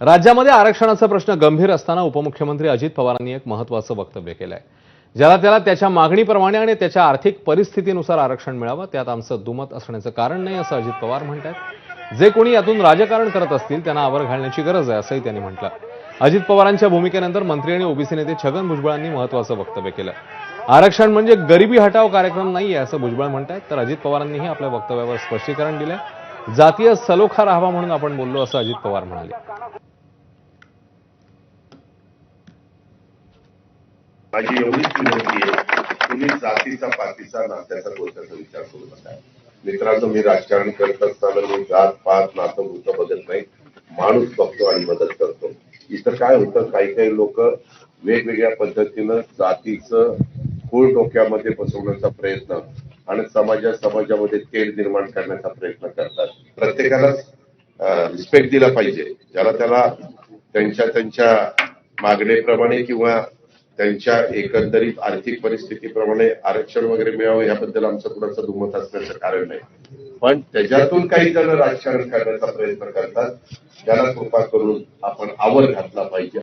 राज्यामध्ये आरक्षणाचा प्रश्न गंभीर असताना उपमुख्यमंत्री अजित पवारांनी एक महत्वाचं वक्तव्य केलं आहे ज्याला त्याला त्याच्या मागणीप्रमाणे आणि त्याच्या आर्थिक परिस्थितीनुसार आरक्षण मिळावं त्यात आमचं दुमत असण्याचं कारण नाही असं अजित पवार म्हणतात जे कोणी यातून राजकारण करत असतील त्यांना आवर घालण्याची गरज आहे असंही त्यांनी म्हटलं. अजित पवारांच्या भूमिकेनंतर मंत्री आणि ओबीसी नेते छगन भुजबळांनी महत्वाचं वक्तव्य केलं. आरक्षण म्हणजे गरिबी हटाव कार्यक्रम नाहीये असं भुजबळ म्हणतात तर अजित पवारांनीही आपल्या वक्तव्यावर स्पष्टीकरण दिलंय. जातीय सलोखा राहावा म्हणून आपण बोललो असं अजित पवार म्हणाले. माझी एवढीच विनंती आहे तुम्ही जातीचा पातीचा नात्याचा गोष्टीचा विचार करू नका. मित्रांनो मी राजकारण करत असताना मी जात पात नातं मृत बदल नाही. माणूस बघतो आणि मदत करतो. इथं काय होतं? काही काही लोक वेगवेगळ्या पद्धतीनं जातीचं खूळ डोक्यामध्ये बसवण्याचा प्रयत्न आणि समाजा समाजामध्ये तेढ निर्माण करण्याचा प्रयत्न करतात. प्रत्येकाला रिस्पेक्ट दिला पाहिजे. ज्याला त्याला त्यांच्या त्यांच्या मागणीप्रमाणे किंवा त्यांच्या एकंदरीत आर्थिक परिस्थितीप्रमाणे आरक्षण वगैरे मिळावं याबद्दल आमचं कुणाचं दुमत असण्याचं कारण नाही. पण त्याच्यातून काही जण राजकारण करण्याचा प्रयत्न करतात त्याला कृपा करून आपण आवर घातला पाहिजे.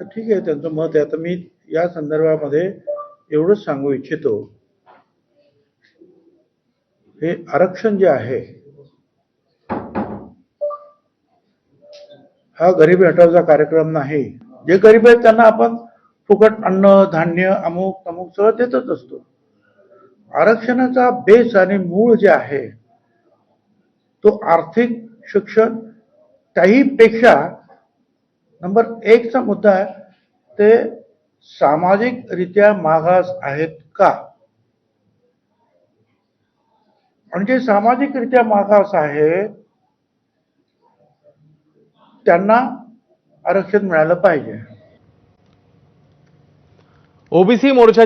तर ठीक आहे त्यांचं मत आहे. आता मी या संदर्भामध्ये एवढंच सांगू इच्छितो. हे आरक्षण जे आहे हा गरिबी हटवचा कार्यक्रम नाही. जे गरीब आहेत त्यांना आपण फुकट अन्न धान्य अमुक तमुक सगळं देतच असतो. आरक्षणाचा बेस आणि मूळ जे आहे तो आर्थिक शिक्षण त्याही पेक्षा नंबर एकचा मुद्दा आहे ते सामाजिकरित्या मागास आहेत का? म्हणजे सामाजिकरित्या मागास आहे त्यांना आरक्षण मिळालं पाहिजे. ओबीसी मोर्चा